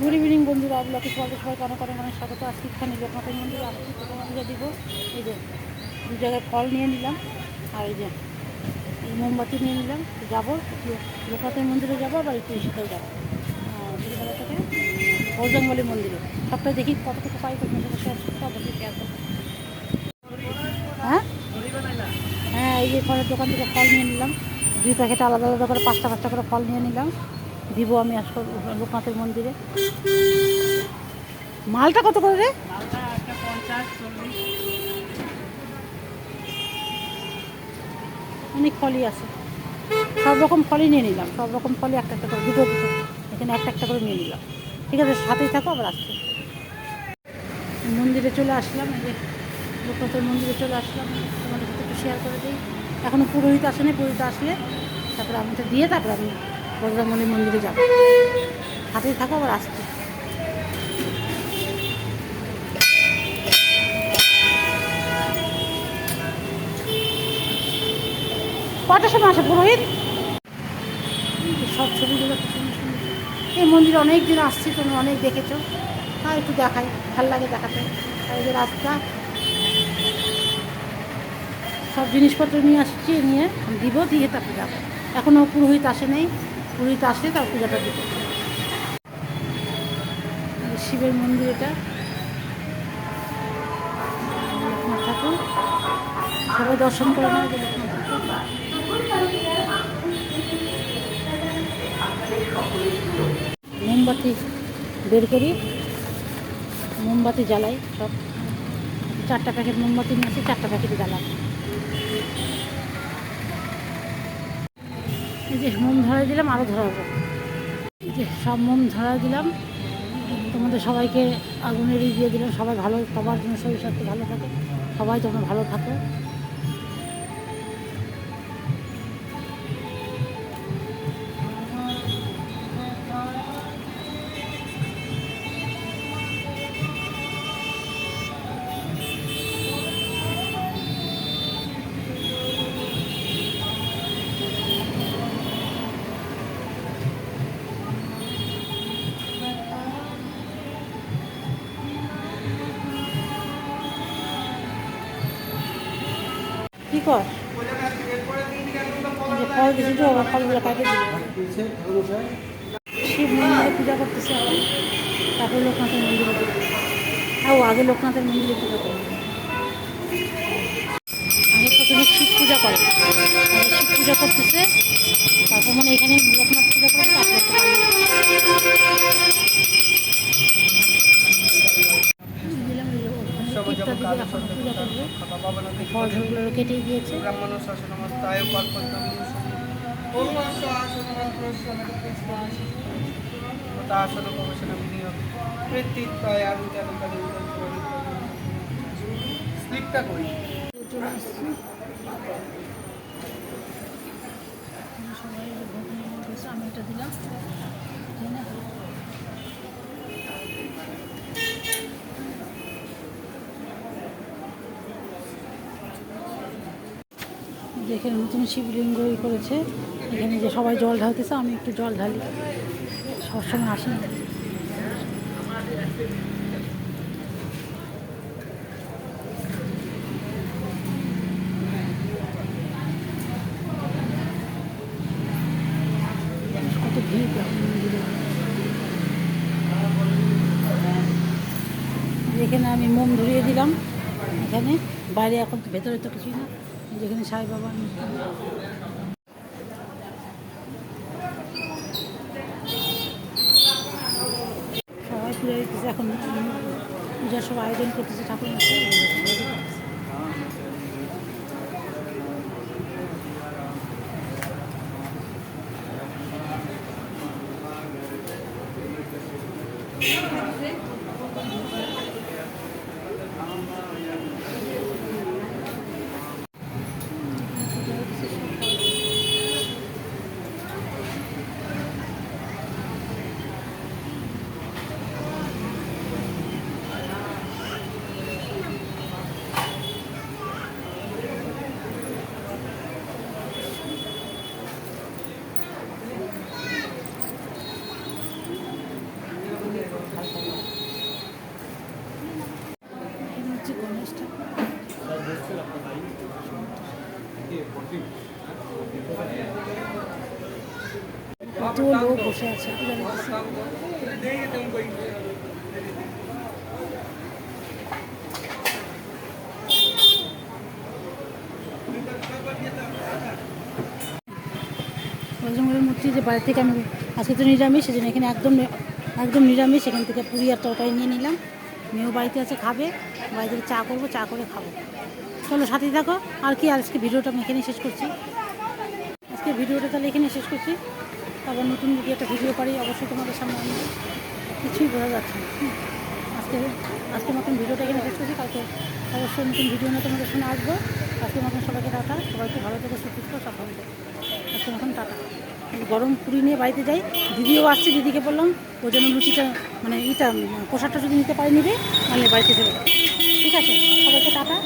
Good evening বন্ধুরা ব্লকে সবাইকে সবাইকে অনেক অনেক অনেক স্বাগত। আজকে এখানে লোকনাথের মন্দির ছোটো মন্দিরে দিব। এই যে দু জায়গায় ফল নিয়ে নিলাম, আর এই যে এই মোমবাতি নিয়ে নিলাম যাব একটু মন্দিরে যাব, আবার একটু সেটাও যাব। ছোটোবেলা থেকে মন্দিরে। সবটাই দেখি কতটুকু পাই কত অবশ্যই শেয়ার করব। হ্যাঁ? হ্যাঁ এই যে ফলের দোকান থেকে ফল নিয়ে নিলাম। দুই প্যাকেট আলাদা আলাদা করে, পাঁচটা পাঁচটা করে ফল নিয়ে নিলাম। দিব আমি লোকনাথের মন্দিরে। মালটা কত করে রে? অনেক ফলই আছে। সব রকম ফলই নিয়ে নিলাম সব রকম ফলই একটা একটা করে দুটো দুটো। এখানে একটা একটা করে নিয়ে নিলাম। ঠিক আছে সাথেই থাকো আবার আসছি। মন্দিরে চলে আসলাম এই যে লোকনাথের মন্দিরে চলে আসলাম। তোমাদের সাথে একটু শেয়ার করে দিই। এখনও পুরোহিত আসেনি পুরোহিত আসলে তারপরে আমি তো দিয়ে তারপরে আমি বজরঙ্গলী মন্দিরে যাব। হাতে থাকো, আবার আসছি। কটার সময় আসে পুরোহিত? সব ছবিগুলো। এই মন্দিরে অনেক দিন আসছি, তুমি অনেক দেখেছ। হ্যাঁ একটু দেখাই, ভালো লাগে দেখাতে। আর যে রাস্তা। সব জিনিসপত্র নিয়ে আসছি, নিয়ে দিব, দিয়ে তারপরে যাব। এখনও পুরোহিত আসে নেই। পুরোহিত আসলে তার পূজাটা এই শিবের মন্দির এটা। ঠাকুর। সবাই দর্শন করে ঠাকুর মোমবাতি বের করি। মোমবাতি জ্বালাই সব। চারটা প্যাকেট মোমবাতি নিয়ে আসি, চারটা প্যাকেট জ্বালাম এই যে মোম ধরাই দিলাম আরও ধরাবো। এই যে সব মোম ধরাই দিলাম। তোমাদের সবাইকে আগুনের দিয়ে দিলাম। সবাই ভালো সবার জন্য শরীর স্বাস্থ্য ভালো থাকে। সবাই তোমরা ভালো থাকো। কাটে শিব মন্দিরে পূজা করতেছে এখন তারপরে লোকনাথের মন্দিরে হ্যাঁ ও আগে লোকনাথের মন্দিরে পূজা করে আগে প্রথমে শিব পূজা করে। শিব পূজা করতেছে। তারপর মানে এখানে লোকনাথ ফল কেটে দিয়েছে। আসন গবেষণা বিনিয়োগ কৃতিত্বায় আমি স্লিপটা করি আমি এটা দিলাম তাই না? যেখানে নতুন শিবলিঙ্গ করেছে, এখানে যে সবাই জল ঢালতেছে, আমি একটু জল ঢালি। সবসময় আসি। কত ভিড় এখানে আমি মোম ধরিয়ে দিলাম, এখানে বাইরে এখন তো ভেতরে তো কিছুই না। যেখানে সাই বাবার সবাই পুজো দিতেছে এখন পূজার সব আয়োজন করতেছে ঠাকুর মূর্তি যে বাড়ি থেকে আমি আজকে তো নিরামিষ সেজন্য এখানে একদম একদম নিরামিষ। এখান থেকে পুরি আর তরকারি নিয়ে নিলাম। মেয়েও বাড়িতে আছে, খাবে। বাড়ি থেকে চা করব, চা করে খাব। চলো সাথে থাকো। আর কি আজকে ভিডিওটা আমি এখানেই শেষ করছি। আজকে ভিডিওটা তাহলে এখানেই শেষ করছি। তারপর নতুন যদি একটা ভিডিও পারি, অবশ্যই তোমাদের সামনে আমি কিছুই বোঝা যাচ্ছে না। আজকে আজকে মতন ভিডিওটা এখানে শেষ করছি। কালকে অবশ্যই নতুন ভিডিও নিয়ে তোমাদের সামনে আসব। আজকে মতন সবাইকে টাটা। সবাইকে ভালো থেকে, সুস্থ সাবধান আজকে মতন টাটা। গরম পুরি নিয়ে বাড়িতে যাই। দিদিও আসছে, দিদিকে বললাম, ও যেন লুচিটা মানে ইটা প্রসাদটা যদি নিতে পারে নিবে নাহলে বাড়িতে চলে যাবে। ঠিক আছে সবাইকে টাটা।